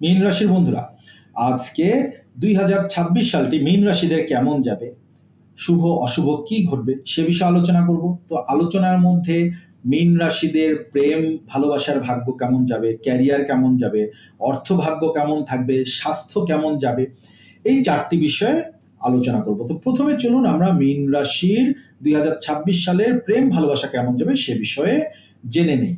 মীন রাশির বন্ধুরা, আজকে দুই হাজার ছাব্বিশ সালটি মীন রাশিদের কেমন যাবে? শুভ, অশুভ কি ঘটবে? সে বিষয়ে আলোচনা করব। তো আলোচনার মধ্যে মীন রাশিদের প্রেম, ভালোবাসার ভাগ্য কেমন যাবে? ক্যারিয়ার কেমন যাবে? অর্থ ভাগ্য কেমন থাকবে? স্বাস্থ্য কেমন যাবে? এই চারটি বিষয়ে আলোচনা করব। তো প্রথমে চলুন আমরা মীন রাশির দুই হাজার ছাব্বিশ সালের প্রেম, ভালোবাসা কেমন যাবে সে বিষয়ে জেনে নেই।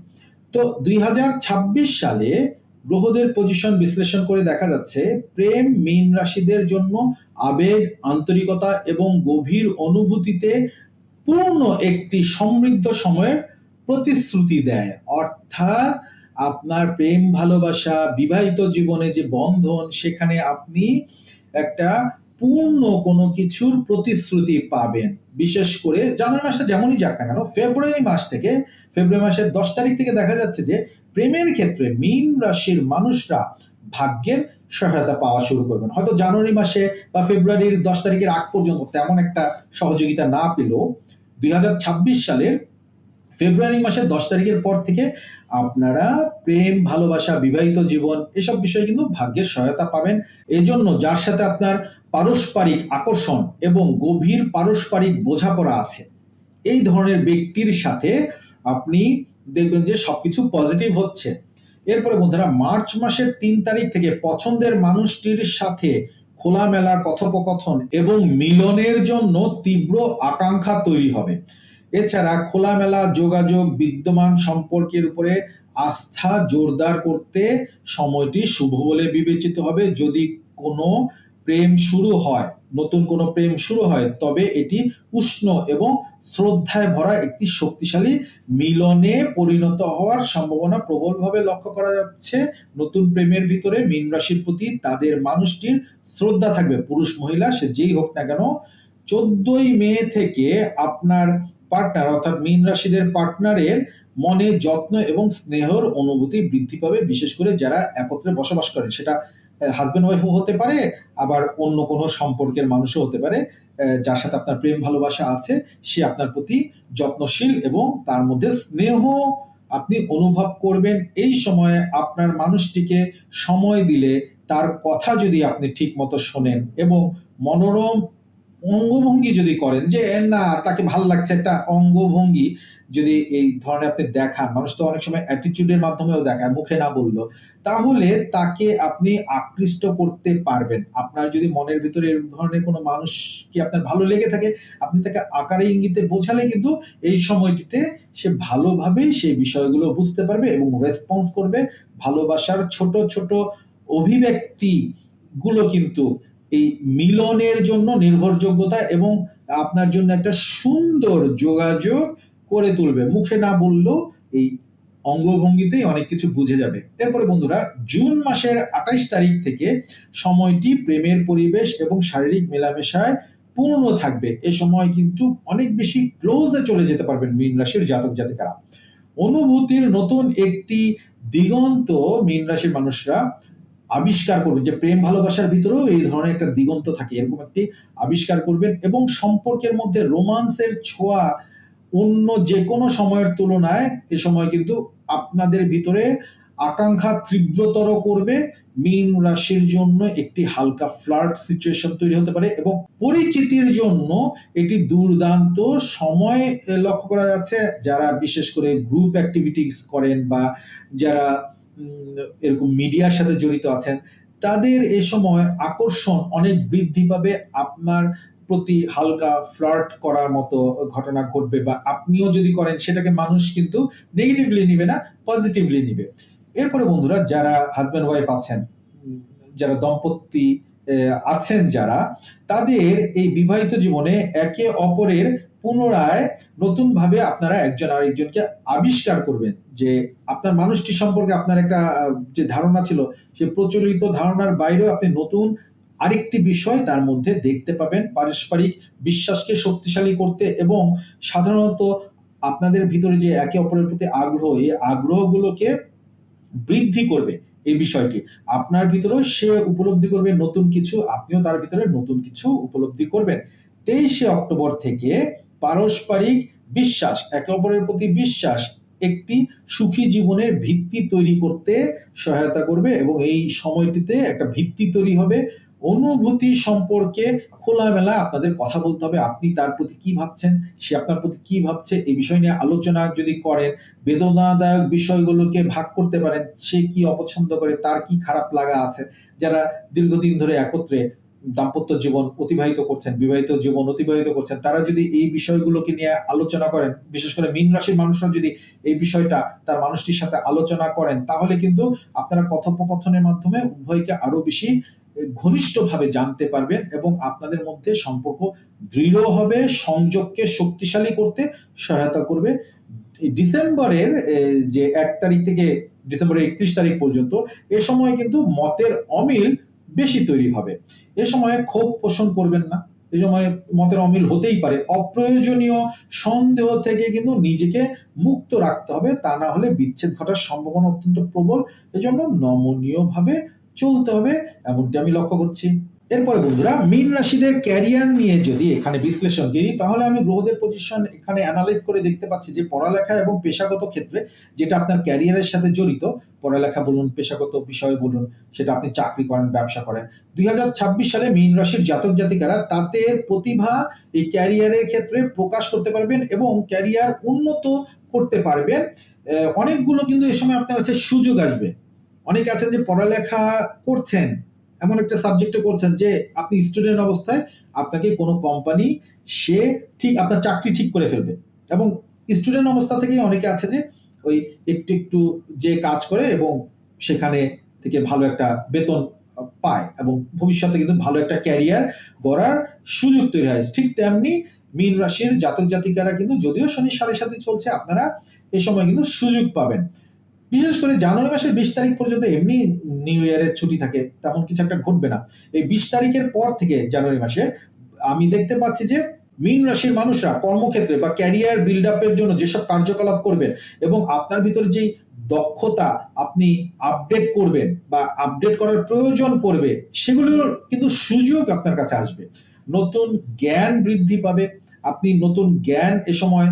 তো দুই হাজার ছাব্বিশ সালে গ্রহদের পজিশন বিশ্লেষণ করে দেখা যাচ্ছে, প্রেম মীন রাশিদের জন্য আবেগ, আন্তরিকতা এবং গভীর অনুভূতিতে পূর্ণ একটি সমৃদ্ধ সময়ের প্রতিশ্রুতি দেয়। অর্থাৎ আপনার প্রেম ভালোবাসা, বিবাহিত জীবনে যে বন্ধন, সেখানে আপনি একটা পূর্ণ কোনো কিছুর প্রতিশ্রুতি পাবেন। বিশেষ করে জানুয়ারি মাসটা যেমনই যাক না কেন, ফেব্রুয়ারি মাস থেকে, ফেব্রুয়ারি মাসের দশ তারিখ থেকে দেখা যাচ্ছে যে প্রেমের ক্ষেত্রে মীন রাশির মানুষরা ভাগ্যের সহায়তা পাওয়া শুরু করবেন। হয়তো জানুয়ারি মাসে বা ফেব্রুয়ারির দশ তারিখের আগ পর্যন্ত তেমন একটা সহযোগিতা না পেলেও দুই সালের ফেব্রুয়ারি মাসের দশ তারিখের পর থেকে আপনারা প্রেম, ভালোবাসা, বিবাহিত জীবন এসব বিষয়ে কিন্তু ভাগ্যের সহায়তা পাবেন। এজন্য যার সাথে আপনার পারস্পরিক আকর্ষণ এবং গভীর পারস্পরিক বোঝাপড়া আছে, এই ধরনের ব্যক্তির সাথে আপনি দেখবেন যে সবকিছু পজিটিভ হচ্ছে। এরপরে বন্ধুরা, মার্চ মাসের তিন তারিখ থেকে পছন্দের মানুষটির সাথে খোলামেলা কথোপকথন এবং মিলনের জন্য তীব্র আকাঙ্ক্ষা তৈরি হবে। এছাড়া খোলামেলা যোগাযোগ, বিদ্যমান সম্পর্কের উপরে আস্থা জোরদার করতে সময়টি শুভ বলে বিবেচিত হবে। যদি কোনো প্রেম শুরু হয় নতুন কোনো প্রেম শুরু হয়, তবে এটি উষ্ণ এবং শ্রদ্ধায় ভরা একটি শক্তিশালী মিলনে পরিণত হওয়ার সম্ভাবনা প্রবলভাবে লক্ষ্য করা যাচ্ছে। নতুন প্রেমের ভিতরে মীন রাশির প্রতি তাদের মানুষটির শ্রদ্ধা থাকবে। পুরুষ, মহিলা, সে যেই হোক না কেন, চোদ্দই মে থেকে আপনার পার্টনার অর্থাৎ মীন রাশিদের পার্টনারের মনে যত্ন এবং স্নেহর অনুভূতি বৃদ্ধি পাবে, বিশেষ করে যারা একত্রে বসবাস করেন। সেটা হাজবেন্ড ওয়াইফও হতে পারে, আবার অন্য কোনো সম্পর্কের মানুষও হতে পারে যার সাথে আপনার প্রেম ভালোবাসা আছে, সে আপনার প্রতি যত্নশীল এবং তার মধ্যে স্নেহ আপনি অনুভব করবেন। এই সময়ে আপনার মানুষটিকে সময় দিলে তার কথা যদি আপনি ঠিক মতো শোনেন এবং মনোরম অঙ্গভঙ্গি যদি করেন যে না, তাকে ভালো লাগছে একটা অঙ্গভঙ্গি। যদি এই ধরনের আপনি দেখান, মানুষ তো অনেক সময় অ্যাটিটিউডের মাধ্যমেও দেখায়, মুখে না বলল তাহলে তাকে আপনি আকৃষ্ট করতে পারবেন। আপনার যদি মনের ভিতরে এই ধরনের কোনো মানুষ কি আপনার ভালো লেগে থাকে, আপনি তাকে আকারে ইঙ্গিতে বোঝালে কিন্তু এই সময়টিতে সে ভালোভাবেই সেই বিষয়গুলো বুঝতে পারবে এবং রেসপন্স করবে। ভালোবাসার ছোট ছোট অভিব্যক্তি গুলো কিন্তু এই মিলনের জন্য নির্ভরযোগ্যতা এবং আপনার জন্য একটা সুন্দর যোগাযোগ করে তুলবে। মুখে না বললেও এই অঙ্গভঙ্গিতেই অনেক কিছু বুঝে যাবে। এরপরে বন্ধুরা, জুন মাসের আঠাইশ তারিখ থেকে সময়টি প্রেমের পরিবেশ এবং শারীরিক মেলামেশায় পূর্ণ থাকবে। এ সময় কিন্তু অনেক বেশি ক্লোজে চলে যেতে পারবেন মীন রাশির জাতক জাতিকারা। অনুভূতির নতুন একটি দিগন্ত মীন রাশির মানুষরা আবিষ্কার করবেন যে প্রেম ভালোবাসার ভিতরেও এই ধরনের একটা দিগন্ত থাকে। এরকম একটি আবিষ্কার করবেন এবং সম্পর্কের মধ্যে রোমান্সের ছোঁয়া অন্য যে কোনো সময়ের তুলনায় এ সময় কিন্তু আপনাদের ভিতরে আকাঙ্ক্ষা তীব্রতর করবে মীন রাশির জন্য একটি হালকা ফ্লার্ট সিচুয়েশন তৈরি হতে পারে এবং পরিচিতির জন্য এটি দুর্দান্ত সময় লক্ষ্য করা যাচ্ছে। যারা বিশেষ করে গ্রুপ অ্যাক্টিভিটিস করেন বা যারা এরকম মিডিয়ার সাথে জড়িত আছেন, তাদের এ সময় আকর্ষণ অনেক বৃদ্ধি পাবে। আপনার প্রতি হালকা ফ্লার্ট করার মতো ঘটনা ঘটবে বা আপনিও যদি করেন, সেটাকে মানুষ কিন্তু নেগেটিভলি নিবে না পজিটিভলি নিবে। এরপরে বন্ধুরা, যারা হাজব্যান্ড ওয়াইফ আছেন, যারা দম্পতি আছেন যারা, তাদের এই বিবাহিত জীবনে একে অপরের পুনরায় নতুন ভাবে আপনারা একজন আরেকজনকে আবিষ্কার করবেন। যে আপনার মানুষটি সম্পর্কে আপনার একটা যে ধারণা ছিল, সে প্রচলিত ধারণার বাইরেও আপনি নতুন আরেকটি বিষয় তার মধ্যে দেখতে পাবেন পারস্পরিক বিশ্বাসকে শক্তিশালী করতে এবং সাধারণত আপনাদের ভিতরে যে একে অপরের প্রতি আগ্রহ, এই আগ্রহগুলোকে বৃদ্ধি করবে এই বিষয়টি। আপনার ভিতরেও সে উপলব্ধি করবে নতুন কিছু, আপনিও তার ভিতরে নতুন কিছু উপলব্ধি করবেন। তেইশে অক্টোবর থেকে পারস্পরিক বিশ্বাস, একে অপরের প্রতি বিশ্বাস একটি সুখী জীবনের ভিত্তি তৈরি করতে সহায়তা করবে এবং এই সময়টিতে একটা ভিত্তি তৈরি হবে। অনুভূতি সম্পর্কে খোলামেলা আপনাদের কথা বলতে হবে। আপনি তার প্রতি কি ভাবছেন? সে আপনার প্রতি কি ভাবছে? এই বিষয় নিয়ে আলোচনা যদি করেন, বেদনাদায়ক বিষয়গুলোকে ভাগ করতে পারেন, সে কি অপছন্দ করে, তার কি খারাপ লাগা আছে? যারা দীর্ঘদিন ধরে একত্রে দাম্পত্য জীবন অতিবাহিত করছেন, বিবাহিত জীবন অতিবাহিত করছেন, তারা যদি এই বিষয়গুলোকে নিয়ে আলোচনা করেন, বিশেষ করে মীন রাশির মানুষরা যদি এই বিষয়টা তার মানুষটির সাথে আলোচনা করেন, তাহলে কিন্তু আপনারা কথোপকথনের মাধ্যমে উভয়কে আরও বেশি ঘনিষ্ঠভাবে জানতে পারবেন এবং আপনাদের মধ্যে সম্পর্ক দৃঢ় হবে, সংযোগকে শক্তিশালী করতে সহায়তা করবে। ডিসেম্বরের যে এক তারিখ থেকে ডিসেম্বরের একত্রিশ তারিখ পর্যন্ত এ সময় কিন্তু মতের অমিল বেশি তৈরি হবে। এ সময়ে ক্ষোভ পোষণ করবেন না। এ সময় মতের অমিল হতেই পারে। অপ্রয়োজনীয় সন্দেহ থেকে কিন্তু নিজেকে মুক্ত রাখতে হবে। তা না হলে বিচ্ছেদ ঘটার সম্ভাবনা অত্যন্ত প্রবল। এজন্য নমনীয় ভাবে চলতে হবে এমনটি আমি লক্ষ্য করছি। এরপরে বন্ধুরা, মীন রাশিদের ক্যারিয়ার নিয়ে যদি এখানে বিশ্লেষণ করি, তাহলে আমি গ্রহদের পজিশন এখানে অ্যানালাইজ করে দেখতে পাচ্ছি যে পড়ালেখা এবং পেশাগত ক্ষেত্রে যেটা আপনার ক্যারিয়ারের সাথে জড়িত, পড়ালেখা বলুন, পেশাগত বিষয় বলুন, সেটা আপনি চাকরি করেন, ব্যবসা করেন। দুই হাজার ছাব্বিশ সালে মীন রাশির জাতক জাতিকারা তাদের প্রতিভা এই ক্যারিয়ারের ক্ষেত্রে প্রকাশ করতে পারবেন এবং ক্যারিয়ার উন্নত করতে পারবেন। অনেকগুলো কিন্তু এই সময় আপনার কাছে সুযোগ আসবে। অনেকে আছেন যে পড়ালেখা করছেন, এমন একটা সাবজেক্টে করছেন যে আপনি স্টুডেন্ট অবস্থায় আপনাকে কোনো কোম্পানি সে ঠিক, আপনার চাকরি ঠিক করে ফেলবে। এবং স্টুডেন্ট অবস্থা থেকে অনেকে আছে যে ওই একটু একটু যে কাজ করে এবং সেখানে থেকে ভালো একটা বেতন পায় এবং ভবিষ্যতে কিন্তু ভালো একটা ক্যারিয়ার গড়ার সুযোগ তৈরি হয়। ঠিক তেমনি মীন রাশির জাতক জাতিকারা কিন্তু যদিও শনি সাড়ে সাথে চলছে, আপনারা এই সময় কিন্তু সুযোগ পাবেন। বিশেষ করে জানুয়ারি মাসের বিশ তারিখ পর্যন্ত এমনি নিউ ইয়ারের ছুটি থাকে, তেমন কিছু একটা ঘটবে না। এই বিশ তারিখের পর থেকে জানুয়ারি মাসের আমি দেখতে পাচ্ছি যে মীন রাশির মানুষরা কর্মক্ষেত্রে বা ক্যারিয়ার বিল্ড আপের জন্য যেসব কার্যকলাপ করবেন এবং আপনার ভিতরে যেই দক্ষতা আপনি আপডেট করবেন বা আপডেট করার প্রয়োজন পড়বে, সেগুলোর কিন্তু সুযোগ আপনার কাছে আসবে। নতুন জ্ঞান বৃদ্ধি পাবে আপনি নতুন জ্ঞান এ সময়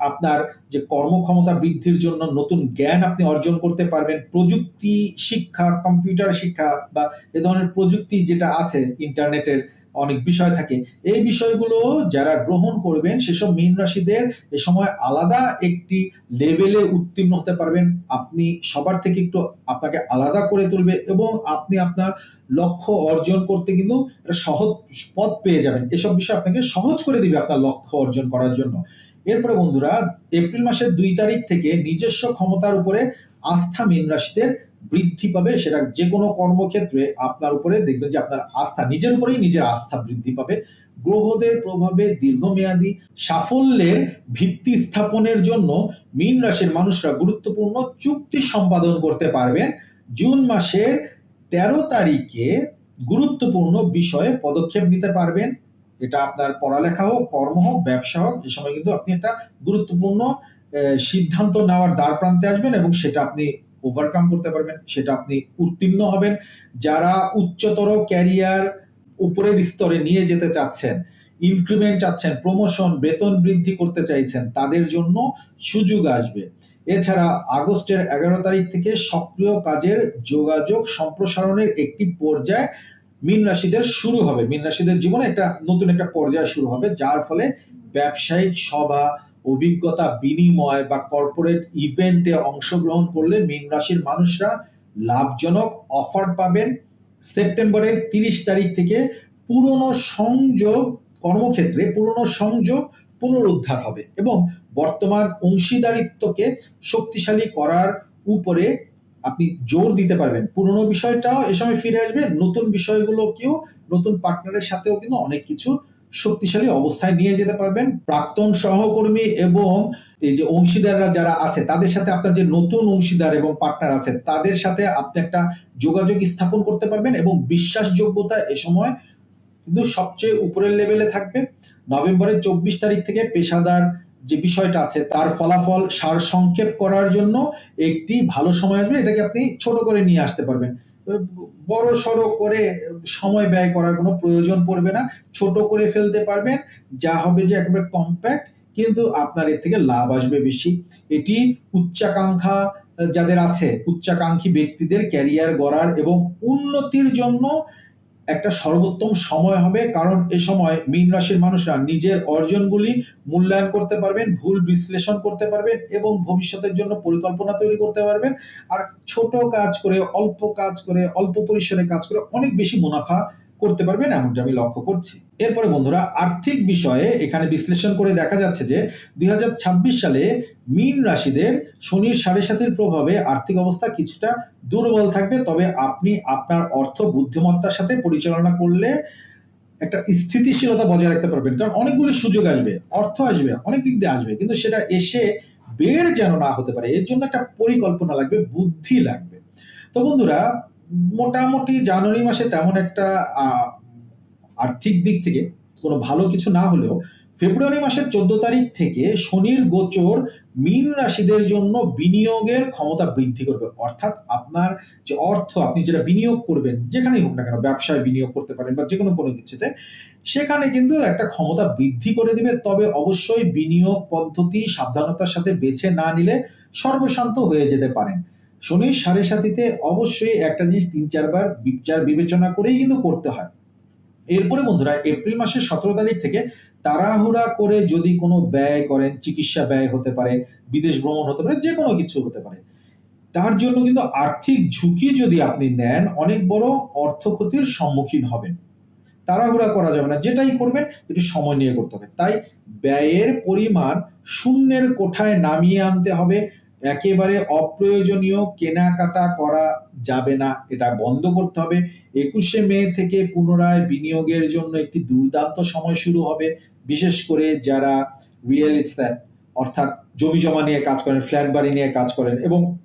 আপনার যে কর্মক্ষমতা বৃদ্ধির জন্য নতুন জ্ঞান আপনি অর্জন করতে পারবেন। প্রযুক্তি শিক্ষা, কম্পিউটার শিক্ষা বা এ ধরনের প্রযুক্তি যেটা আছে ইন্টারনেটের অনেক বিষয় থাকে। এই বিষয়গুলো যারা গ্রহণ করবেন, সেসব মীন রাশিদের এ সময় আলাদা একটি লেভেলে উত্তীর্ণ হতে পারবেন। আপনি সবার থেকে একটু আপনাকে আলাদা করে তুলবে এবং আপনি আপনার লক্ষ্য অর্জন করতে কিন্তু সহজ পথ পেয়ে যাবেন। এসব বিষয় আপনাকে সহজ করে দিবে আপনার লক্ষ্য অর্জন করার জন্য। এরপরে বন্ধুরা, এপ্রিল মাসের দুই তারিখ থেকে নিজস্ব ক্ষমতার উপরে আস্থা মীন রাশিদের বৃদ্ধি পাবে, সেটা যে কোনো কর্মক্ষেত্রে আপনার উপরে দেখবেন যে আপনার আস্থা, নিজের উপরেই নিজের আস্থা বৃদ্ধি পাবে। গ্রহদের প্রভাবে দীর্ঘমেয়াদী সাফল্যের ভিত্তি স্থাপনের জন্য মীন রাশির মানুষরা গুরুত্বপূর্ণ চুক্তি সম্পাদন করতে পারবেন। জুন মাসের তেরো তারিখে গুরুত্বপূর্ণ বিষয়ে পদক্ষেপ নিতে পারবেন। এটা আপনার পড়ালেখা হোক, কর্ম হোক, ব্যবসা হোক এই সময় কিন্তু আপনি একটা গুরুত্বপূর্ণ সিদ্ধান্ত নেওয়ার দ্বার প্রান্তে আসবেন এবং সেটা আপনি ওভারকাম করতে পারবেন, সেটা আপনি উত্তীর্ণ হবেন। যারা উচ্চতর ক্যারিয়ার উপরের স্তরে নিয়ে যেতে চাচ্ছেন ইনক্রিমেন্ট চাচ্ছেন প্রমোশন বেতন বৃদ্ধি করতে চাইছেন, তাদের জন্য সুযোগ আসবে। এছাড়া আগস্টের এগারো তারিখ থেকে সক্রিয় কাজের যোগাযোগ সম্প্রসারণের একটি পর্যায় মীন রাশিদের শুরু হবে। মীন রাশিদের জীবনে একটা নতুন একটা পর্যায় শুরু হবে, যার ফলে ব্যবসায়িক সভা অভিজ্ঞতা বিনিময় বা কর্পোরেট ইভেন্টে অংশগ্রহণ করলে মীন রাশির মানুষরা লাভজনক অফার পাবেন সেপ্টেম্বরের তিরিশ তারিখ থেকে পুরনো সংযোগ কর্মক্ষেত্রে পুরনো সংযোগ পুনরুদ্ধার হবে এবং বর্তমান অংশীদারিত্বকে শক্তিশালী করার উপরে আপনি জোর দিতে পারবেন। পুরনো বিষয়টাও এ সময় ফিরে আসবে, নতুন বিষয়গুলোকেও, নতুন পার্টনারের সাথেও কিন্তু অনেক কিছু শক্তিশালী অবস্থায় নিয়ে যেতে পারবেন। প্রাক্তন সহকর্মী এবং এই যে অংশীদাররা যারা আছে, তাদের সাথে আপনার যে নতুন অংশীদার এবং পার্টনার আছে, তাদের সাথে আপনি একটা যোগাযোগ স্থাপন করতে পারবেন এবং বিশ্বাসযোগ্যতা এ সময় কিন্তু সবচেয়ে উপরের লেভেলে থাকবে। নভেম্বরের চব্বিশ তারিখ থেকে পেশাদার যে বিষয়টা আছে, তার ফলাফল সার সংক্ষেপ করার জন্য একটি ভালো সময় আসবে। এটাকে আপনি ছোট করে নিয়ে আসতে পারবেন। বড় সড়ো করে সময় ব্যয় করার কোনো প্রয়োজন পড়বে না। ছোট করে ফেলতে পারবেন, যা হবে যে একেবারে কম্প্যাক্ট কিন্তু আপনার এর থেকে লাভ আসবে বেশি। এটি উচ্চাকাঙ্ক্ষা যাদের আছে, উচ্চাকাঙ্ক্ষী ব্যক্তিদের ক্যারিয়ার গড়ার এবং উন্নতির জন্য একটা সর্বোত্তম সময় হবে, কারণ এ সময় মীন রাশির মানুষরা নিজের অর্জনগুলি মূল্যায়ন করতে পারবেন, ভুল বিশ্লেষণ করতে পারবেন এবং ভবিষ্যতের জন্য পরিকল্পনা তৈরি করতে পারবেন। আর ছোট কাজ করে, অল্প কাজ করে, অল্প পরিসরে কাজ করে অনেক বেশি মুনাফা করতে পারবেন এমনটা আমি লক্ষ্য করছি। এরপরে বন্ধুরা, আর্থিক বিষয়ে এখানে বিশ্লেষণ করে দেখা যাচ্ছে যে, দুই সালে মীন রাশিদের শনির সাড়ে সাতের প্রভাবে আর্থিক অবস্থা কিছুটা দুর্বল থাকবে। তবে আপনি আপনার অর্থ বুদ্ধিমত্তার সাথে পরিচালনা করলে একটা স্থিতিশীলতা বজায় রাখতে পারবেন। কারণ অনেকগুলো সুযোগ আসবে, অর্থ আসবে, অনেক দিক দিয়ে আসবে, কিন্তু সেটা এসে বের যেন না হতে পারে, এর জন্য একটা পরিকল্পনা লাগবে, বুদ্ধি লাগবে। তো বন্ধুরা মোটামুটি জানুয়ারি মাসে তেমন একটা আর্থিক দিক থেকে কোনো ভালো কিছু না হলেও ফেব্রুয়ারি মাসের চোদ্দ তারিখ থেকে শনির গোচর মীন রাশিদের জন্য বিনিয়োগের ক্ষমতা বৃদ্ধি করবে। অর্থাৎ আপনার যে অর্থ, আপনি যেটা বিনিয়োগ করবেন, যেখানেই হোক না কেন, ব্যবসায় বিনিয়োগ করতে পারেন বা যে কোনো কোনো কিছুতে, সেখানে কিন্তু একটা ক্ষমতা বৃদ্ধি করে দিবে। তবে অবশ্যই বিনিয়োগ পদ্ধতি সাবধানতার সাথে বেছে না নিলে সর্বশান্ত হয়ে যেতে পারেন। শনির সাড়ে সাতিতে অবশ্যই একটা জিনিস তিন চারবার বিচার বিবেচনা করেই কিন্তু করতে হয়। এরপরে বন্ধুরা, এপ্রিল মাসের সতেরো তারিখ থেকে তাড়াহুড়া করে যদি কোনো ব্যয় করেন, চিকিৎসা ব্যয় হতে পারে, বিদেশ ভ্রমণ হতে পারে, যে কোনো কিছু হতে পারে, তার জন্য কিন্তু আর্থিক ঝুঁকি যদি আপনি নেন, অনেক বড় অর্থ ক্ষতির সম্মুখীন হবেন। তাড়াহুড়া করা যাবে না, যেটাই করবেন, একটু সময় নিয়ে করতে হবে। তাই ব্যয়ের পরিমাণ শূন্যের কোঠায় নামিয়ে আনতে হবে একেবারে অপ্রয়োজনীয় কেনাকাটা করা যাবে না। এটা বন্ধ করতে হবে। একুশে মে থেকে পুনরায় বিনিয়োগের জন্য একটি দুর্দান্ত সময় শুরু হবে। বিশেষ করে যারা রিয়েল এস্টেট অর্থাৎ জমি জমা নিয়ে কাজ করেন ফ্ল্যাট বাড়ি নিয়ে কাজ করেন এবং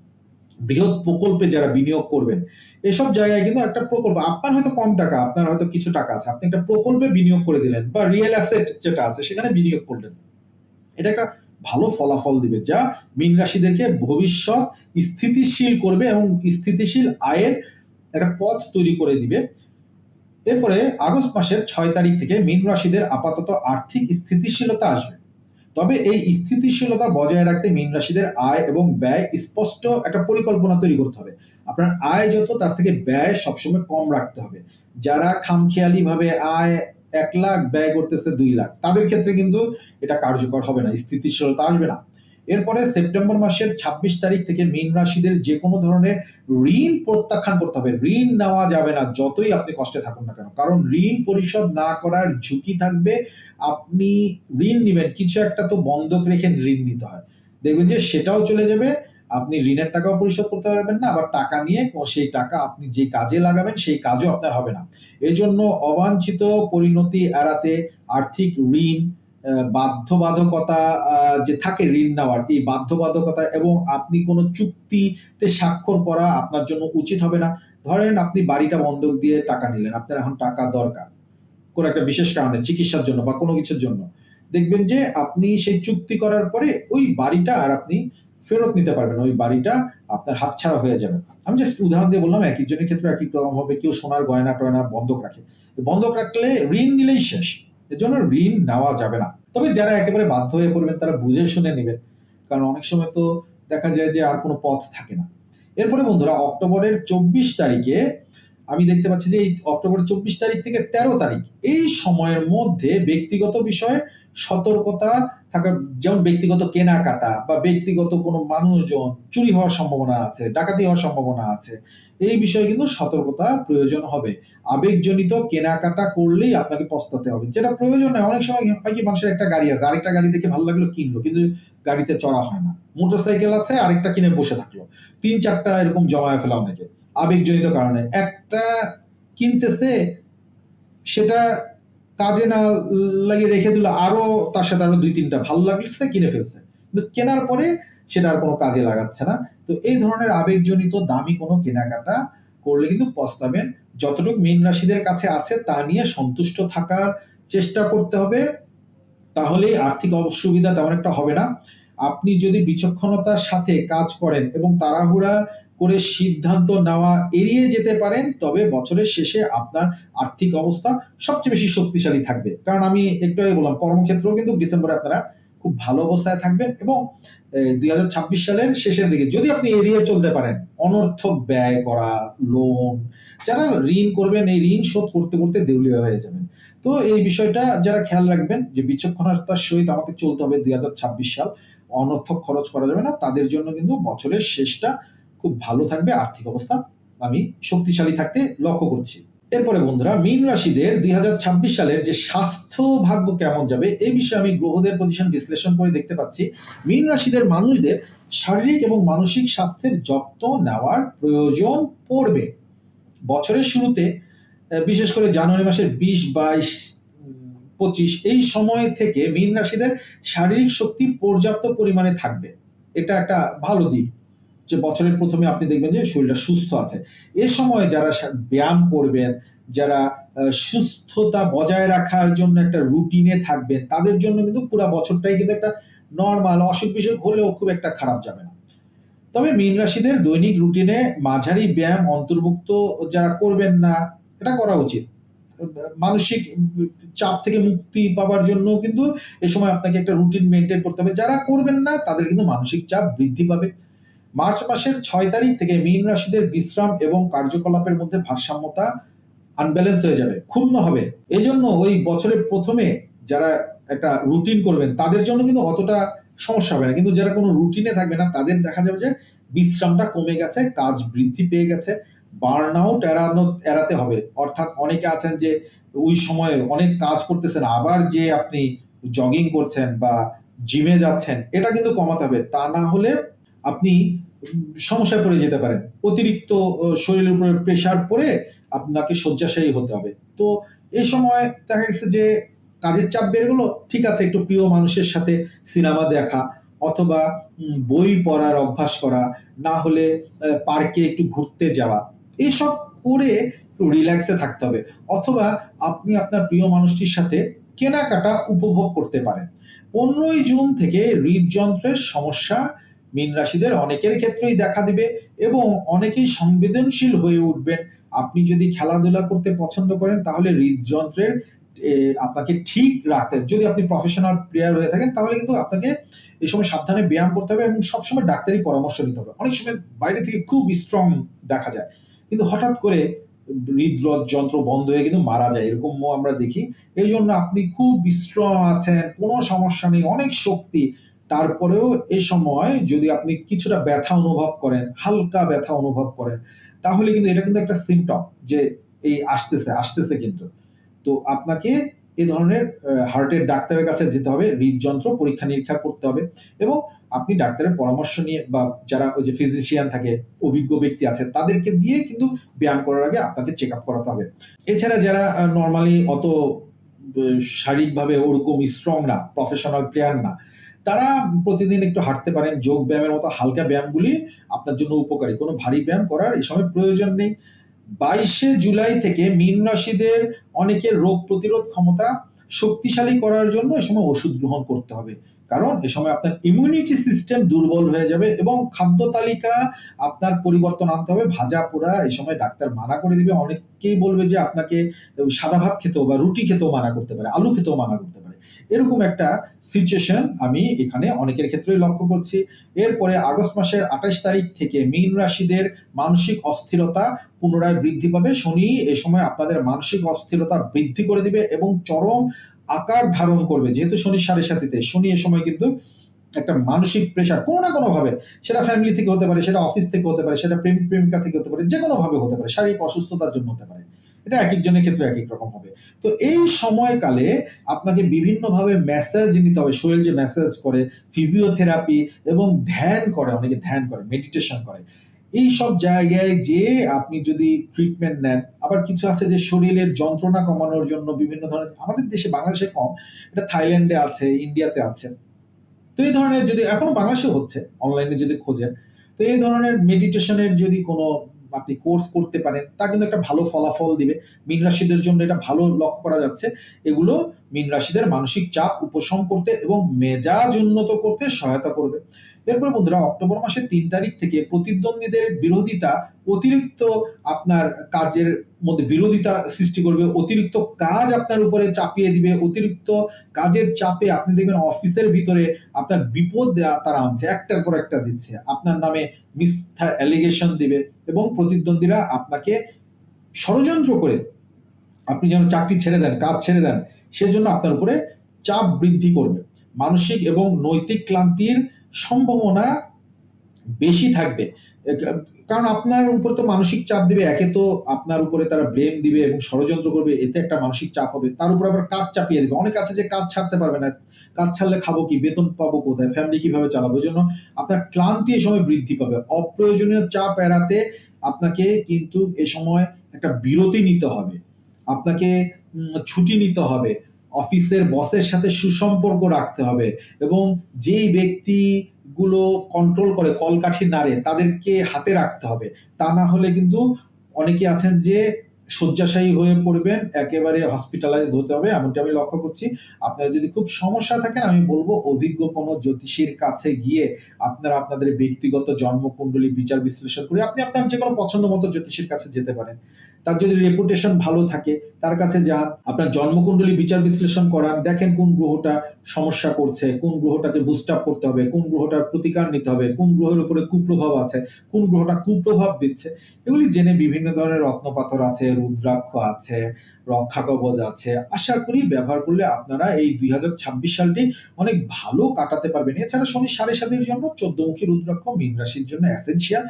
বৃহৎ প্রকল্পে যারা বিনিয়োগ করবেন, এসব জায়গায় কিন্তু একটা প্রকল্প, আপনার হয়তো কম টাকা, আপনার হয়তো কিছু টাকা আছে। আপনি একটা প্রকল্পে বিনিয়োগ করে দিলেন বা রিয়েল অ্যাসেট যেটা আছে, সেখানে বিনিয়োগ করলেন। এটা একটা ভালো ফলাফল দিবে, যা মীন রাশিদেরকে ভবিষ্যৎ স্থিতিশীল করবে এবং স্থিতিশীল আয়ের একটা পথ তৈরি করে দিবে। এরপরে আগস্ট মাসের ছয় তারিখ থেকে মীন রাশিদের আপাতত আর্থিক স্থিতিশীলতা আসবে। তবে এই স্থিতিশীলতা বজায় রাখতে মীন রাশিদের আয় এবং ব্যয় স্পষ্ট একটা পরিকল্পনা তৈরি করতে হবে। আপনার আয় যত, তার থেকে ব্যয় সবসময় কম রাখতে হবে। যারা খামখেয়ালি ভাবে আয় এক লাখ ব্যয় করতেছে দুই লাখ। তাদের ক্ষেত্রে কিন্তু এটা কার্যকর হবে না, স্থিতিশীলতা আসবে না। এরপরে সেপ্টেম্বর মাসের ২৬ তারিখ থেকে মীন রাশিদের যে কোনো ধরনের ঋণ প্রত্যাখ্যান করতে হবে। ঋণ নেওয়া যাবে না, যতই আপনি কষ্টে থাকুন না কেন। কারণ ঋণ পরিশোধ না করার ঝুঁকি থাকবে, আপনি ঋণ নেবেন। কিছু একটা তো বন্ধক রেখে ঋণ নিতে হয়। দেখবেন যে সেটাও চলে যাবে আপনি ঋণের টাকাও পরিশোধ করতে পারবেন না, আবার টাকা নিয়ে সেই টাকা আপনি যে কাজে লাগাবেন সেই কাজও আপনার হবে না। এই জন্য অবাঞ্ছিত পরিণতি এড়াতে আর্থিক ঋণ বাধ্যবাধকতা যে থাকে ঋণ নেওয়ার, এই বাধ্যবাধকতা এবং আপনি কোনো চুক্তিতে স্বাক্ষর করা আপনার জন্য উচিত হবে না। ধরেন আপনি বাড়িটা বন্ধক দিয়ে টাকা নিলেন, আপনার এখন টাকা দরকার, কোনো একটা বিশেষ কারণে, চিকিৎসার জন্য বা কোনো কিছুর জন্য। দেখবেন যে আপনি সেই চুক্তি করার পরে ওই বাড়িটা আর আপনি ফেরত নিতে পারবেন ওই বাড়িটা, আপনার হাতছাড়া হয়ে যাবে। আমি জাস্ট উদাহরণ দিয়ে বললাম একই জনের ক্ষেত্রে এক রকম হবে, কেউ সোনার গয়না টয়না বন্ধক রাখে। বন্ধক রাখলে ঋণ নিলেই শেষ, এর জন্য ঋণ নেওয়া যাবে না। তবে যারা একেবারে বাধ্য হয়ে পড়বেন, তারা বুঝে শুনে নেবেন। কারণ অনেক সময় তো দেখা যায় যে আর কোনো পথ থাকে না। এরপরে বন্ধুরা, অক্টোবরের চব্বিশ তারিখে আমি দেখতে পাচ্ছি যে এই অক্টোবর চব্বিশ তারিখ থেকে তেরো তারিখ, এই সময়ের মধ্যে ব্যক্তিগত বিষয়ে সতর্কতা থাকা, যেমন ব্যক্তিগত কেনাকাটা বা ব্যক্তিগত কোনো মানুষজন চুরি হওয়ার সম্ভাবনা আছে, ডাকাতি হওয়ার সম্ভাবনা আছে, এই বিষয়ে কিন্তু সতর্কতা প্রয়োজন হবে। আবেগজনিত কেনাকাটা করলেই আপনাকে পস্তাতে হবে। যেটা প্রয়োজন নয়, অনেক সময় হয় কি, মানুষের একটা গাড়ি আছে, আরেকটা গাড়ি দেখে ভালো লাগল, কিনলো, কিন্তু গাড়িতে চড়া হয় না। মোটরসাইকেল আছে, আরেকটা কিনে বসে থাকল। তিন, চারটা এরকম জমায় ফেলা অনেকে। আবেগজনিত কারণে। একটা কিনতেছে, সেটা কাজে না লাগিয়ে রেখে দিল আরও তার সাথে আরও দুই তিনটা ভালো লাগছে, কিনে ফেলছে। কিন্তু কেনার পরে সেটা আর কোনো কাজে লাগাচ্ছে না। তো এই ধরনের আবেগজনিত দামি কোনো কেনাকাটা করলে কিন্তু পস্তাবেন। যতটুকু মীন রাশিদের কাছে আছে তা নিয়ে সন্তুষ্ট থাকার চেষ্টা করতে হবে। তাহলেই আর্থিক অসুবিধা তেমন একটা হবে না। আপনি যদি বিচক্ষণতার সাথে কাজ করেন এবং তাড়াহুড়া করে সিদ্ধান্ত নেওয়া এড়িয়ে যেতে পারেন, তবে বছরের শেষে আপনার আর্থিক অবস্থা সবচেয়ে বেশি শক্তিশালী থাকবে। কারণ আমি একটু আগে বললাম, কর্মক্ষেত্রেও কিন্তু ডিসেম্বরে আপনারা খুব ভালো অবস্থায় থাকবেন এবং দুই হাজার ছাব্বিশ সালের শেষের দিকে যদি আপনি এড়িয়ে চলতে পারেন, অনর্থক ব্যয় করা লোন যারা ঋণ করবেন, এই ঋণ শোধ করতে করতে দেউলিয়া হয়ে যাবেন। তো এই বিষয়টা যারা খেয়াল রাখবেন যে বিচক্ষণতার সহিত আমাকে চলতে হবে দুই হাজার ছাব্বিশ সাল, অনর্থক খরচ করা যাবে না, তাদের জন্য কিন্তু বছরের শেষটা খুব ভালো থাকবে, আর্থিক অবস্থা আমি শক্তিশালী থাকতে লক্ষ্য করছি। এরপরে বন্ধুরা, মীন রাশিদের দুই সালের যে স্বাস্থ্য ভাগ্য কেমন যাবে এই বিষয়ে আমি গ্রহদের পজিশন বিশ্লেষণ করে দেখতে পাচ্ছি। মীন রাশিদের মানুষদের শারীরিক এবং মানসিক স্বাস্থ্যের যত্ন নেওয়ার প্রয়োজন পড়বে। বছরের শুরুতে বিশেষ করে জানুয়ারি মাসের বিশ, বাইশ পঁচিশ, এই সময় থেকে মীন রাশিদের শারীরিক শক্তি পর্যাপ্ত পরিমাণে থাকবে। এটা একটা ভালো দিক। যে বছরের প্রথমে আপনি দেখবেন যে শরীরটা সুস্থ আছে। এ সময় যারা ব্যায়াম করবেন, যারা সুস্থতা বজায় রাখার জন্য একটা রুটিনে থাকবেন, তাদের জন্য কিন্তু পুরো বছরটাই কিন্তু একটা নর্মাল অসুখ বিসুখ হলেও খুব একটা খারাপ যাবে না। তবে মীন রাশিদের দৈনিক রুটিনে মাঝারি ব্যায়াম অন্তর্ভুক্ত যারা করবেন না, এটা করা উচিত। মানসিক চাপ থেকে মুক্তি পাওয়ার জন্য কিন্তু এ সময় আপনাকে একটা রুটিন মেনটেন করতে হবে। যারা করবেন না, তাদের কিন্তু মানসিক চাপ বৃদ্ধি পাবে। মার্চ মাসের ছয় তারিখ থেকে মীন রাশিদের বিশ্রাম এবং কার্যকলাপের মধ্যে ভারসাম্যতা আনব্যালেন্স হয়ে যাবে, ক্ষুণ্ণ হবে। এই জন্য ওই বছরের প্রথমে যারা একটা রুটিন করবেন, তাদের জন্য কিন্তু অতটা সমস্যা হবে না। কিন্তু যারা কোনো রুটিনে থাকবে না, তাদের দেখা যাবে যে বিশ্রামটা কমে গেছে, কাজ বৃদ্ধি পেয়ে গেছে বার্ন আউট এড়ানো, এড়াতে হবে। অর্থাৎ অনেকে আছেন যে ওই সময়ে অনেক কাজ করতেছেন, আবার যে আপনি জগিং করছেন বা জিমে যাচ্ছেন, এটা কিন্তু কমাতে হবে। তা না হলে আপনি সমস্যায় পড়ে যেতে পারেন। অতিরিক্ত শরীরের উপরে প্রেসার পড়ে আপনাকে শয্যাশায়ী হতে হবে। তো এই সময় দেখা গেছে যে কাজের চাপ বেড়ে গেলো, ঠিক আছে, একটু প্রিয় মানুষের সাথে সিনেমা দেখা অথবা বই পড়ার অভ্যাস করা, না হলে পার্কে একটু ঘুরতে যাওয়া এইসব করে রিল্যাক্সে থাকতে হবে। অথবা আপনি আপনার প্রিয় মানুষটির সাথে কেনাকাটা উপভোগ করতে পারেন। পনেরোই জুন থেকে হৃদযন্ত্রের সমস্যা মীন রাশিদের অনেকের ক্ষেত্রেই দেখা দিবে এবং অনেকেই সংবেদনশীল হয়ে উঠবেন। আপনি যদি খেলাধুলা করতে পছন্দ করেন, তাহলে হৃদযন্ত্রের আপনাকে ঠিক রাখতে যদি আপনি প্রফেশনাল প্লেয়ার হয়ে থাকেন, তাহলে কিন্তু আপনাকে এই সময় সাবধানে ব্যায়াম করতে হবে এবং সবসময় ডাক্তারি পরামর্শ নিতে হবে। অনেক সময় বাইরে থেকে খুব স্ট্রং দেখা যায়। কিন্তু হঠাৎ করে হৃদরথ যন্ত্র বন্ধ হয়ে কিন্তু মারা যায় এরকম আমরা দেখি। এই জন্য আপনি খুব স্ট্রং আছেন, কোনো সমস্যা নেই, অনেক শক্তি। তারপরেও এই সময় যদি আপনি কিছুটা ব্যথা অনুভব করেন, হালকা ব্যথা অনুভব করেন, তাহলে কিন্তু এটা কিন্তু একটা সিমটম যে এই আসতেছে আসতেছে কিন্তু। তো আপনাকে এই ধরনের হার্টের ডাক্তারের কাছে যেতে হবে, হৃদযন্ত্র, পরীক্ষা নিরীক্ষা করতে হবে এবং আপনি ডাক্তারের পরামর্শ নিয়ে বা যারা ওই যে ফিজিশিয়ান থাকে, অভিজ্ঞ ব্যক্তি আছে, তাদেরকে দিয়ে কিন্তু ব্যায়াম করার আগে আপনাকে চেক আপ করাতে হবে। এছাড়া যারা নর্মালি অত শারীরিকভাবে ওরকম স্ট্রং না প্রফেশনাল প্লেয়ার না তারা প্রতিদিন একটু হাঁটতে পারেন, যোগ ব্যায়ামের মতো হালকা ব্যায়ামগুলি আপনার জন্য উপকারী। কোনো ভারী ব্যায়াম করার এই সময় প্রয়োজন নেই। বাইশে জুলাই থেকে মীন রাশিদের অনেকের রোগ প্রতিরোধ ক্ষমতা শক্তিশালী করার জন্য এ সময় ওষুধ গ্রহণ করতে হবে। কারণ এ সময় আপনার ইমিউনিটি সিস্টেম দুর্বল হয়ে যাবে এবং খাদ্য তালিকা আপনার পরিবর্তন আনতে হবে। ভাজা পোড়া এই সময় ডাক্তার মানা করে দিবে। অনেকেই বলবে যে আপনাকে সাদা ভাত খেতেও বা রুটি খেতেও মানা করতে পারে, আলু খেতেও মানা করতে পারে। এরকম একটা সিচুয়েশন আমি এখানে অনেকের ক্ষেত্রেই লক্ষ্য করছি। এরপরে আগস্ট মাসের আঠাশ তারিখ থেকে মীন রাশিদের মানসিক অস্থিরতা পুনরায় বৃদ্ধি পাবে। শনি এ সময় আপনাদের মানসিক অস্থিরতা বৃদ্ধি করে দিবে এবং চরম আকার ধারণ করবে। যেহেতু শনি সাড়ে সাথীতে শনি এ সময় কিন্তু একটা মানসিক প্রেশার কোনো না কোনো ভাবে সেটা ফ্যামিলি থেকে হতে পারে, সেটা অফিস থেকে হতে পারে, সেটা প্রেমিক প্রেমিকা থেকে হতে পারে যে কোনো ভাবে হতে পারে, শারীরিক অসুস্থতার জন্য হতে পারে। এটা এক একজনের ক্ষেত্রে এক এক রকম হবে। তো এই সময়কালে আপনাকে বিভিন্নভাবে মেসেজ নিতে হবে। শরীর যে মেসেজ করে ফিজিওথেরাপি এবং ধ্যান করে, অনেকে ধ্যান করে মেডিটেশন করে। এই সব জায়গায় যে আপনি যদি ট্রিটমেন্ট নেন, আবার কিছু আছে যে শরীরের যন্ত্রণা কমানোর জন্য বিভিন্ন ধরনের, আমাদের দেশে, বাংলাদেশে কম, এটা থাইল্যান্ডে আছে, ইন্ডিয়াতে আছে। তো এই ধরনের যদি, এখনও বাংলাদেশে হচ্ছে অনলাইনে যদি খোঁজেন, তো এই ধরনের মেডিটেশনের যদি কোনো আপনি কোর্স করতে পারেন, তা কিন্তু একটা ভালো ফলাফল দিবে। মীন রাশিদের জন্য এটা ভালো লক্ষ্য করা যাচ্ছে। এগুলো মীন রাশিদের মানসিক চাপ, উপশম করতে এবং মেজাজ উন্নত করতে সহায়তা করবে। এরপরে বন্ধুরা, অক্টোবর মাসের তিন তারিখ থেকে প্রতিদ্বন্দ্বীদের বিরোধিতা অতিরিক্ত আপনার কাজের মধ্যে বিরোধিতা সৃষ্টি করবে, অতিরিক্ত কাজ আপনার উপরে চাপিয়ে দিবে, অতিরিক্ত কাজের চাপে আপনি দেখবেন অফিসের ভিতরে আপনার বিপদ তারা আনছে, একটার পর একটা দিচ্ছে। আপনার নামে মিথ্যা অ্যালিগেশন দিবে এবং প্রতিদ্বন্দ্বীরা আপনাকে ষড়যন্ত্র করে, আপনি যেন চাকরি ছেড়ে দেন, কাজ ছেড়ে দেন, সেজন্য আপনার উপরে চাপ বৃদ্ধি করবে। মানসিক এবং নৈতিক ক্লান্তির সম্ভাবনা বেশি থাকবে। কারণ আপনার উপর তো মানসিক চাপ দিবে, একে তো আপনার উপরে তারা ব্লেম দিবে এবং ষড়যন্ত্র করবে, এতে একটা মানসিক চাপ হবে, তার উপর আবার কাজ চাপিয়ে দিবে। অনেক আছে যে কাজ ছাড়তে পারবে না কাজ ছাড়লে খাব কি, বেতন পাবো কোথায় ফ্যামিলি কীভাবে চালাবো জন্য আপনার ক্লান্তি এ সময় বৃদ্ধি পাবে। অপ্রয়োজনীয় চাপ এড়াতে আপনাকে কিন্তু এ সময় একটা বিরতি নিতে হবে, আপনাকে ছুটি নিতে হবে অফিসের বসের সাথে সুসম্পর্ক রাখতে হবে এবং যেই ব্যক্তি গুলো কন্ট্রোল করে কলকাঠি নাড়ে তাদেরকে হাতে রাখতে হবে। তা না হলে কিন্তু অনেকে আছেন যে শয্যাশায়ী হয়ে পড়বেন, একেবারে হসপিটালাইজ হতে হবে, এমনটি আমি লক্ষ্য করছি। আপনার যদি খুব সমস্যা থাকেন, আমি বলব অভিজ্ঞ কোনো জ্যোতিষীর কাছে গিয়ে আপনারা আপনাদের ব্যক্তিগত জন্মকুণ্ডলী বিচার বিশ্লেষণ করে আপনি আপনার যে কোনো পছন্দ মতো জ্যোতিষীর কাছে যেতে পারেন। তার যদি রেপুটেশন ভালো থাকে তার কাছে যান আপনার জন্মকুণ্ডলী বিচার বিশ্লেষণ করান, দেখেন কোন গ্রহটা সমস্যা করছে, কোন গ্রহটাকে বুস্ট আপ করতে হবে, কোন গ্রহটার প্রতিকার নিতে হবে, কোন গ্রহের উপরে কুপ্রভাব আছে, কোন গ্রহটা কুপ্রভাব দিচ্ছে। এগুলি জেনে বিভিন্ন ধরনের রত্নপাথর আছে, রুদ্রাক্ষ আছে, রক্ষা কবচ আছে। আশা করি ব্যবহার করলে আপনারা এই দুই হাজার ছাব্বিশ সালটি অনেক ভালো কাটাতে পারবেন। এছাড়া শনি সাড়ে সাতের জন্য চোদ্দমুখী রুদ্রাক্ষ মীন রাশির জন্য এসেনশিয়াল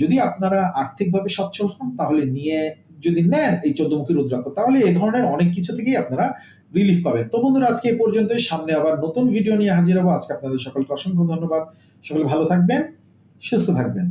যদি আপনারা আর্থিকভাবে সচ্ছল হন, তাহলে নিয়ে যদি নেন এই চোদ্দমুখী রুদ্রাক্ষ, তাহলে এই ধরনের অনেক কিছু থেকেই আপনারা রিলিফ পাবেন। তো বন্ধুরা, আজকে এই পর্যন্ত সামনে আবার নতুন ভিডিও নিয়ে হাজির হব। আজকে আপনাদের সকলকে অসংখ্য ধন্যবাদ। সকলে ভালো থাকবেন, সুস্থ থাকবেন।